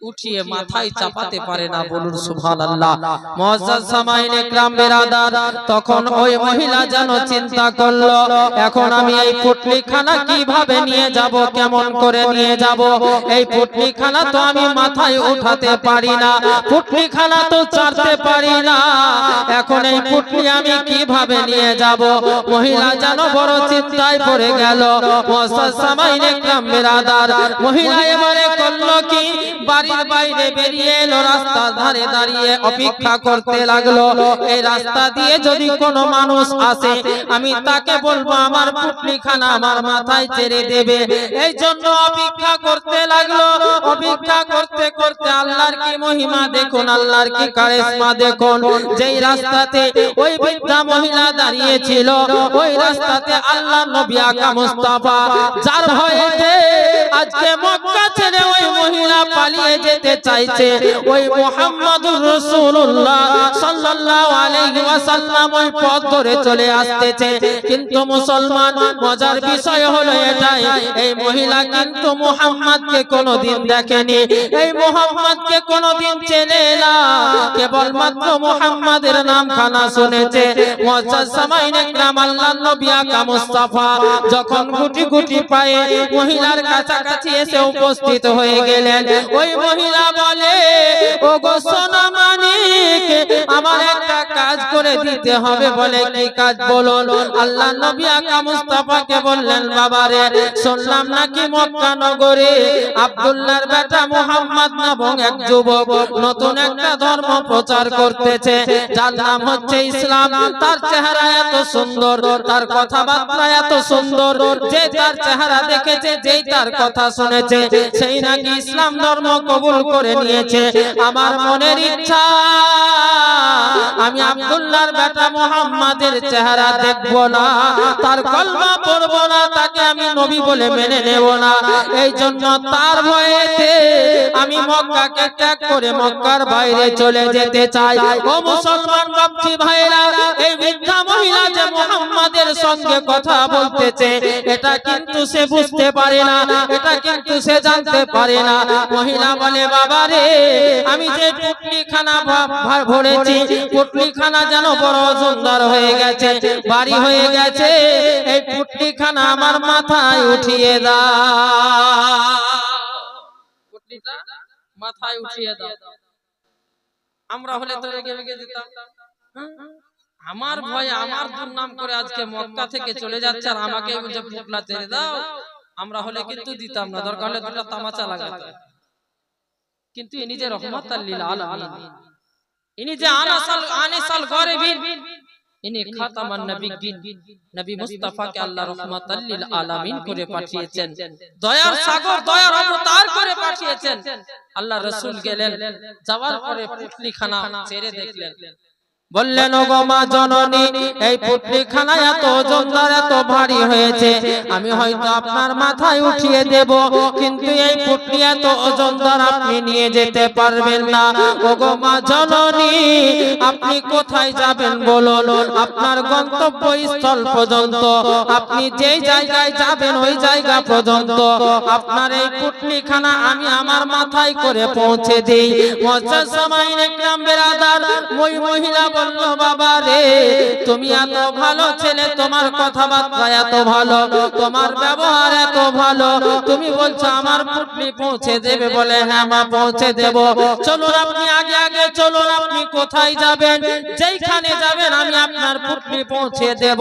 উঠিয়ে মাথায় চাপাতে পারে না বলুন সুবহানাল্লাহ। মুআজ্জাজ সামাইন ইকরাম বিরাদার তখন ওই মহিলা যেন চিন্তা করল এখন আমি এই পুটলিখানা কীভাবে নিয়ে যাব কেমন করে নিয়ে যাব? এই পুটলিখানা তো আমি মাথায় উঠাতে পারি না পুটলিখানা তো চাড়তে পারি না। এখন এই পুটলি আমি কীভাবে নিয়ে যাব? মহিলা যেন বড় চিন্তায় পড়ে গেল। মুআজ্জাজ সামাইন ইকরাম বিরাদার। মহিলা এবারে করল কি? বাড়ি বাড়ির বাইরে বেরিয়ে এলো, রাস্তার ধারে দাঁড়িয়ে অপেক্ষা করতে লাগল। এই রাস্তা দিয়ে যদি কোনো মানুষ আসে, আমি তাকে বলব, আমার পুটলিখানা আমার মাথায় ছেড়ে দেবে। এই জন্য অপেক্ষা করতে লাগল। অপেক্ষা করতে করতে আল্লাহর কি মহিমা দেখুন, আল্লাহর কি দেখুন। যেই রাস্তাতে ওই বৃদ্ধা মহিলা ওই রাস্তাতে আল্লাহ নবী আকা মুস্তাফা, যার আজকে মক্কা ছেড়ে ওই মহিলা পালিয়ে যেতে চাইছে ওই মোহাম্মদুর রাসূলুল্লাহ সাল্লাল্লাহু আলাইহি ওয়াসাল্লাম ওই পথ ধরে চলে আসতেছে। কিন্তু মুসলমান, মজার বিষয় হলো এটাই, এই মহিলা কিন্তু মোহাম্মদকে কোনোদিন দেখেনি। এই মোহাম্মদকে কোনোদিন চেনে না। কেবলমাত্র মোহাম্মদের নাম খানা শুনেছে মজার আল্লাহর নবী আকা মুস্তাফা যখন গুটি গুটি পায়ে মহিলার কাছাকাছি এসে উপস্থিত হয়ে গেলেন, ওই মহিলা বলে ও গো সোনা মানিক আমার একটা কাজ করে দিতে হবে বলে কি কাজ বলো আল্লাহ নবী আকা মুস্তাফাকে বললেন, বাবারে, শুনলাম নাকি মক্কা নগরে? আব্দুল্লাহর বেটা মুহাম্মদ নামক এক যুবক নতুন একটা ধর্ম প্রচার করতেছে। যার নাম হচ্ছে ইসলাম। তার চেহারা এত সুন্দর, তার কথাবার্তা এত সুন্দর। যে তার চেহারা দেখেছে, যেই তার কথা শুনেছে, সেই নাকি ইসলাম ধর্ম কবুল করে নিয়েছে। আমার মনের ইচ্ছা, আমি আব্দুল্লাহর বেটা মুহাম্মাদের চেহারা দেখব না, তার কলমা পড়ব না, তাকে আমি নবী বলে মেনে নেব না। এই জন্য তার ভয়েতে আমি মক্কাকে ত্যাগ করে মক্কার বাইরে চলে যেতে চাই। ও মুসলমান বাপজি ভাইরা এই বৃদ্ধা মহিলা যে মুহাম্মাদের সঙ্গে কথা বলতেছে, এটা কিন্তু সে বুঝতে পারে না, এটা কিন্তু সে জানতে পারে না। মহিলা বলে বাবা রে আমি যে পুটলি খানা ভরেছি পুটলি খানা যেন বড় সুন্দর হয়ে গেছে, বাড়ি হয়ে গেছে, এই পুটলি খানা আমার মাথায় উঠিয়ে দাও। আমরা হলে হ্যাঁ? আজকে থেকে চলে যাচ্ছে আর আমাকে দাও। আমরা হলে কিন্তু দিতাম না, দরকার হলে দুটা তামাচা লাগাতাম। কিন্তু যে রহমত লিল আলামিন। ইনি যে আনাসাল আনিসাল গরিবিন ইনি খাতামান নবী মুস্তাফাকে আল্লাহ রহমাতাল লিল আলামিন করে পাঠিয়েছেন। দয়ার সাগর দয়ার অবতার করে পাঠিয়েছেন। আল্লাহ রাসূল গেলেন যাওয়ার পরে পুটলিখানা ছেড়ে দেখলেন। বললেন গো মা জননী, এই পুটলিখানা এত ওজনদার এত ভারী হয়েছে। আমি হয়তো আপনার মাথায় উঠিয়ে দেব, কিন্তু এই পুটলি এত ওজনদার আপনি নিয়ে যেতে পারবেন না। গো মা জননী, আপনি কোথায় যাবেন বলুন? আপনার গন্তব্য স্থল পর্যন্ত, আপনি যেই জায়গায় যাবেন, ওই জায়গা পর্যন্ত। আপনার এই পুটলিখানা আমি আমার মাথায় করে পৌঁছে দিই। একরাম বেরাদার, ওই মহিলা বলল বাবা রে তুমি এত ভালো ছেলে, তোমার কথাবার্তা এত ভালো, তোমার ব্যবহার এত ভালো। তুমি বলছো, আমার পুটলি পৌঁছে দেবে বলে হ্যাঁ মা, পৌঁছে দেব। চলুন আপনি আগে আগে চলুন, আপনি কোথায় যাবেন? যেইখানে যাবেন, আমি আপনার পুটলি পৌঁছে দেব।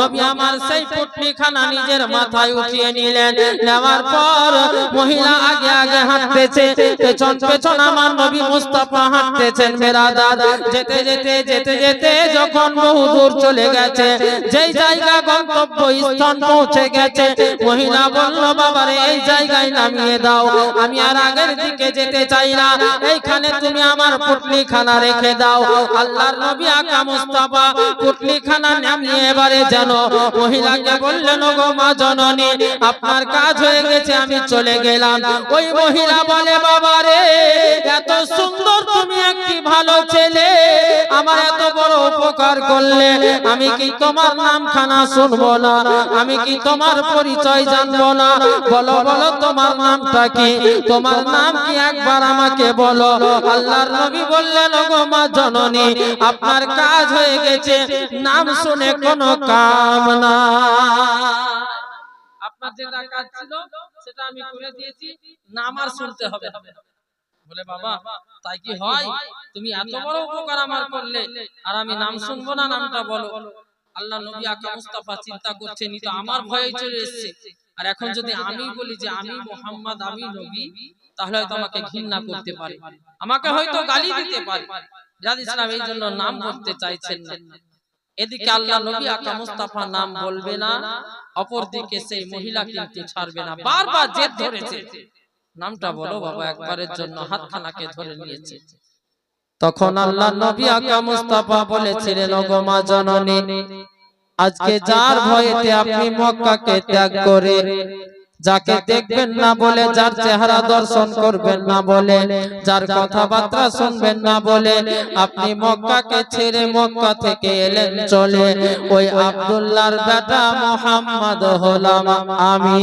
নবী আমার সেই পুটলি খানা নিজের মাথায় উঠিয়ে নিলেন। নেওয়ার পর মহিলা আগে আগে হাঁটতেছে। পেছন পেছন আমার নবী মুস্তাফা হাঁটতেছেন, মেরা দাদা। যেতে যেতে যেতে যেতে যখন বহু দূর চলে গেছে। যেই জায়গা গন্তব্য স্থান পৌঁছে গেছে। মহিলা বলল, বাবারে, এই জায়গায় নামিয়ে দাও। আমি আর আগের দিকে যেতে চাই না। এইখানে তুমি আমার পুটলি খানা রেখে দাও। আল্লাহর নবী আকা মুস্তাফা পুটলি খানা নামিয়ে এবারে যেন মহিলাকে বললেন গো মা জননী, আপনার কাজ হয়ে গেছে, আমি চলে গেলাম। ওই মহিলা বলে, বাবারে, এত সুন্দর তুমি একটি ভালো ছেলে। আমার এত বড় উপকার করলে। আমি কি তোমার নাম খানা শুনব না? আমি কি তোমার পরিচয় জানব না? বলো বলো, তোমার নামটা কি? তোমার নাম কি একবার আমাকে বলো? আল্লাহর নবী বললেন গো মা জননী, আপনার কাজ হয়ে গেছে। নাম শুনে কোনো কাম না আপনার যেটা কাজ ছিল, সেটা আমি করে দিয়েছি। নাম আর শুনতে হবে। বলে বাবা তাই কি হয়? তুমি এত বড় উপকার আমার করলে আর আমি নাম শুনব না নামটা বলো। আল্লাহ নবী আকা মুস্তাফা চিন্তা করছেন ই তো আমার ভয়ে চলে এসেছে। আর এখন যদি আমি বলি যে আমি মোহাম্মদ আমি নবী তাহলে হয়তো আমাকে ঘৃণা করতে পারে। আমাকে হয়তো গালি দিতে পারে। জাদ ইসলাম এই জন্য নাম বলতে চাইছেন না। এদিকে আল্লাহ নবী আকা মুস্তাফা নাম বলবে না অপরদিকে সেই মহিলা কিন্তু ছাড়বে না। বারবার জেদ ধরেছে নামটা বলো বাবা একবারের জন্য হাতখানাকে ধরে নিয়েছে। তখন আল্লাহ নবী আকা মুস্তাফা বলেছিলেন ওগো মা জননী আজকে যার ভয়েতে আপনি মক্কাকে ত্যাগ করে যাকে দেখবেন না বলে যার চেহারা দর্শন করবেন না বলে যার কথাবার্তা শুনবেন না বলে আপনি মক্কাকে ছেড়ে মক্কা থেকে এলেন চলে। ওই আব্দুল্লাহর বেটা মোহাম্মদ হলাম আমি।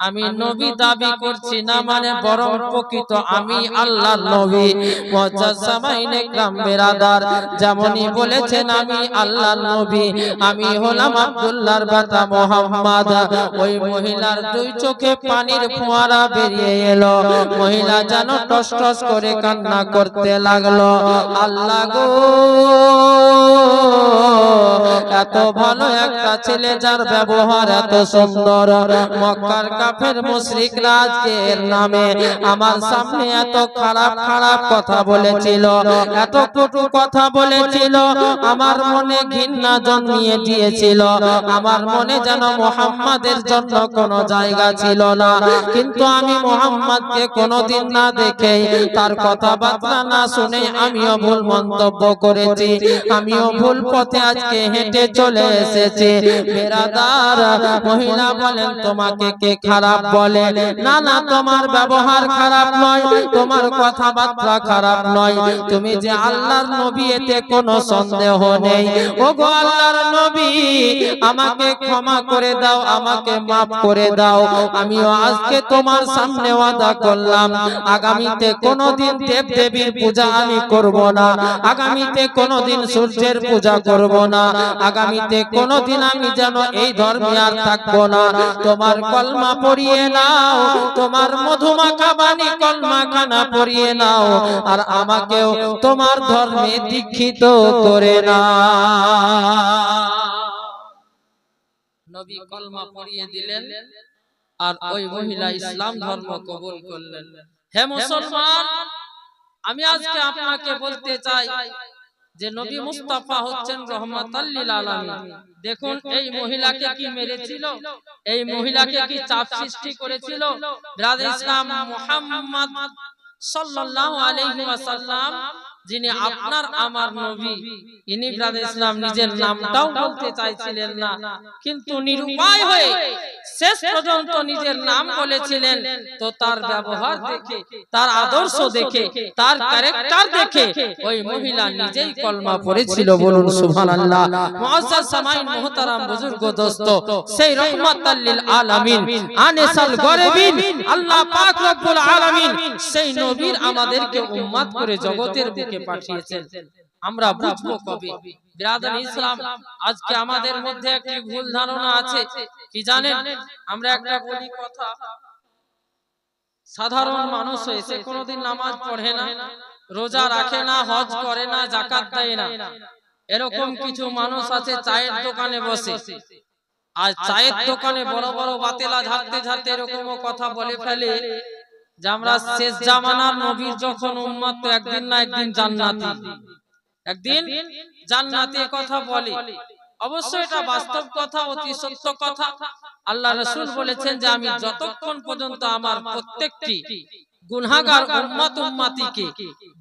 আমি নবী দাবি করছি না মানে বরং প্রকৃত আমি আল্লাহ নবী। বেরাদার। যেমনই বলেছেন আমি আল্লাহ নবী। আমি হলাম আব্দুল্লাহর বাতা মোহাম্মদ। ওই মহিলার দুই চোখে পানির ফোয়ারা বেরিয়ে এলো। মহিলা যেন টস টস করে কান্না করতে লাগল। আল্লাহ গো। এত ভালো একটা ছেলে যার ব্যবহার এত সুন্দর। মক্কার কাফের মুশরিক রাজের নামে আমার সামনে এত খারাপ খারাপ কথা বলেছিল এত কটু কথা বলেছিল, আমার মনে ঘৃণা জন্মিয়ে দিয়েছিল, আমার মনে যেন মোহাম্মদের জন্য কোনো জায়গা ছিল না। কিন্তু আমি মোহাম্মদকে কোনোদিন না দেখে তার কথাবার্তা না শুনে আমিও ভুল মন্তব্য করেছি, আমিও ভুল পথে আজকে হেঁটে চলে এসেছি। বেরাদার, মহিলা বলেন, তোমাকে কে খারাপ বলে। না না, তোমার ব্যবহার খারাপ নয়, তোমার কথাবার্তা খারাপ নয়। তুমি যে আল্লাহর নবী, এতে কোনো সন্দেহ নেই। ও গো আল্লাহর নবী, আমাকে ক্ষমা করে দাও, আমাকে মাফ করে দাও। আমিও আজকে তোমার সামনে ওয়াদা করলাম। আগামীতে কোনোদিন দেব দেবীর পূজা আমি করব না। আগামীতে কোনোদিন সূর্যের পূজা করব না। আগামীতে কোনোদিন আমি যেন এই ধর্মে আর থাকব না। তোমার কলমা পড়িয়ে নাও। তোমার মধুমাখা বাণী কলমা খানা পড়িয়ে নাও। আর আমাকেও তোমার ধর্মে দীক্ষিত করে না নবী কলমা পড়িয়ে দিলেন আর ওই মহিলা ইসলাম ধর্ম কবুল করলেন। হে মুসলমান, আমি আজকে আপনাকে বলতে চাই যে নবী মুস্তাফা হচ্ছেন রহমত আলামিন। দেখুন এই মহিলাকে কি মেরেছিল? এই মহিলাকে কি চাপ সৃষ্টি করেছিল? ব্রাদার ইসলাম মুহাম্মদ সাল্লাল্লাহু আলাইহি ওয়াসাল্লাম। যিনি আপনার আমার নবী ইনি ব্রাদার ইসলাম নিজের নামটাও বলতে চাইছিলেন না। কিন্তু নিরুপায় হয়ে শেষ পর্যন্ত নিজের নাম বলেছিলেন। তো তার ব্যবহার দেখে তার আদর্শ দেখে তার ক্যারেক্টার দেখে ওই মহিলা নিজেই কলমা পড়েছিল বলুন সুবহানাল্লাহ। মুআজ্জাজ সামাইন মুহতারাম বুজুর্গ দোস্ত সেই রহমাতাল লিল আলামিন আনিসাল গরিবিন আল্লাহ পাক রব্বুল আলামিন সেই নবীর আমাদেরকে উম্মত করে জগতের বুকে পাঠিয়েছেন। আমরা বুঝব কবে। বিরাদান ইসলাম আজকে আমাদের মধ্যে একটি ভুল ধারণা আছে। কি জানেন? আমরা একটা বলি কথা। সাধারণ মানুষ হয়েছে কোনোদিন নামাজ পড়ে না। রোজা রাখে না হজ করে না জাকাত দেয় না। এরকম কিছু মানুষ আছে চায়ের দোকানে বসে। আর চায়ের দোকানে বড় বড় বাতেলা ঝাড়তে ঝাড়তে এরকম কথা বলে ফেলে। যে আমরা শেষ জামানার নবীর যখন উম্মত একদিন না একদিন জান্নাতি। একদিন জান্নাতি কথা বলে। অবশ্যই এটা বাস্তব কথা অতি সত্য কথা। আল্লাহ রসুল বলেছেন যে আমি যতক্ষণ পর্যন্ত আমার প্রত্যেকটি গুনাহগার উম্মত উম্মাতিকে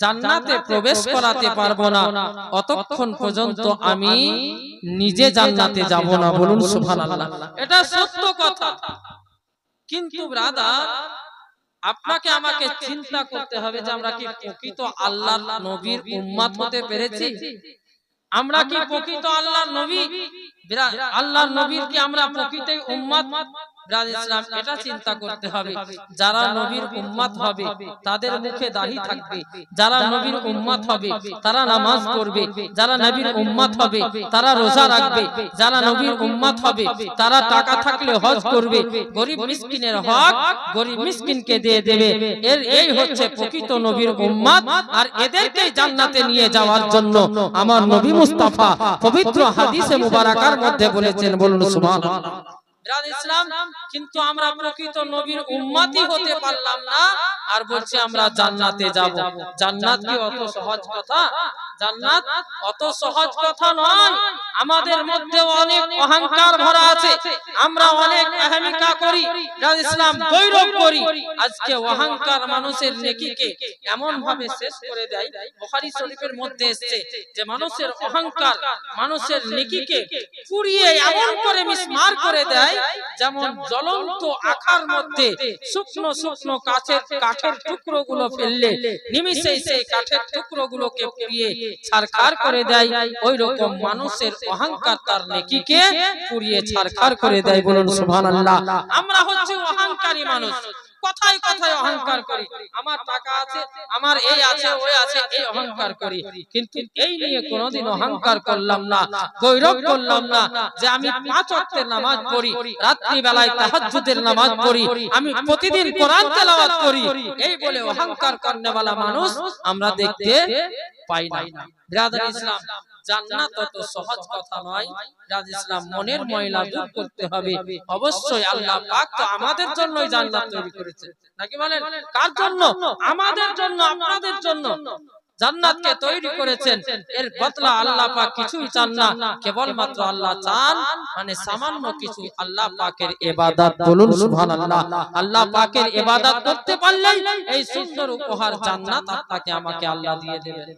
জান্নাতে প্রবেশ করাতে পারব না। অতক্ষণ পর্যন্ত আমি নিজে জান্নাতে যাব না বলুন সুবহানাল্লাহ। এটা সত্য কথা। কিন্তু ব্রাদার আপনাকে আমাকে চিন্তা করতে হবে যে আমরা কি প্রকৃত আল্লাহ নবীর উম্মাদ হতে পেরেছি? আমরা কি প্রকৃত আল্লাহ নবী? আল্লাহ নবীর কি আমরা প্রকৃত উম্মত? এটা চিন্তা করতে হবে। যারা নবীর হবে, তাদের মুখে থাকবে। যারা নবীর হবে, তারা নামাজ যারা নবীর হবে, তারা রোজা রাখবে। যারা নবীর হবে, তারা টাকা থাকলে হজ করবে। গরিব মিসকিনের হক গরিব মিসকিনকে দিয়ে দেবে। এর, এই হচ্ছে প্রকৃত নবীর আর জান্নাতে নিয়ে যাওয়ার জন্য। আমার নবী মুস্তাফা পবিত্র হাদিসে মুবারাকার মধ্যে বলেছেন, বলুন ইসলাম কিন্তু আমরা প্রকৃত নবীর উম্মতি হতে পারলাম না আর বলছি আমরা জান্নাতে যাব। জান্নাত কি অত সহজ কথা? জান্নাত অত সহজ কথা নয়। আমাদের মধ্যে অনেক অহংকার ভরা আছে। আমরা অনেক আহমিকা করি বিরাদ ইসলাম গৌরব করি। আজকে অহংকার মানুষের নেকিকে এমন ভাবে শেষ করে দেয় বুখারী শরীফের মধ্যে এসেছে যে মানুষের অহংকার মানুষের নেকিকে পুড়িয়ে এমন করে মিসমার করে দেয় যেমন জ্বলন্ত আখার মধ্যে শুকনো শুকনো কাঠের কাঠের টুকরো গুলো ফেললে নিমিষেই সেই কাঠের টুকরো গুলোকে পুড়িয়ে ছারখার করে দেয়। ওই রকম মানুষের অহংকার তার নেকিকে পুড়িয়ে ছারখার করে দেয় বলুন সুবহানাল্লাহ। আমরা হচ্ছে অহংকারী মানুষ। কথায় কথায় অহংকার করি। আমার টাকা আছে আমার এই আছে ওই আছে এই অহংকার করি। কিন্তু এই নিয়ে কোনোদিন অহংকার করলাম না গৌরব করলাম না যে আমি পাঁচ ওয়াক্তের নামাজ পড়ি রাত্রি বেলায় তাহাজ্জুদের নামাজ পড়ি আমি প্রতিদিন কোরআন তেলাওয়াত করি। এই বলে অহংকার করনেওয়ালা মানুষ আমরা দেখতে পাই না। বিরাদর ইসলাম। জান্নাত তত সহজ কথা নয়। রাজ ইসলাম মনের ময়লা দূর করতে হবে। অবশ্যই আল্লাহ পাক তো আমাদের জন্যই জান্নাত তৈরি করেছে। নাকি বলেন? কার জন্য? আমাদের জন্য আপনাদের জন্য। জান্নাতকে তৈরি করেছেন। এর বদলা আল্লাহ পাক কিছুই চান না। কেবলমাত্র আল্লাহ চান মানে সামান্য কিছু আল্লাহ পাকের ইবাদত বলুন সুবহানাল্লাহ। আল্লাহ পাকের ইবাদত করতে পারলেই এই সুন্দর উপহার জান্নাত আপনাকে আমাকে আল্লাহ দিয়ে দেবেন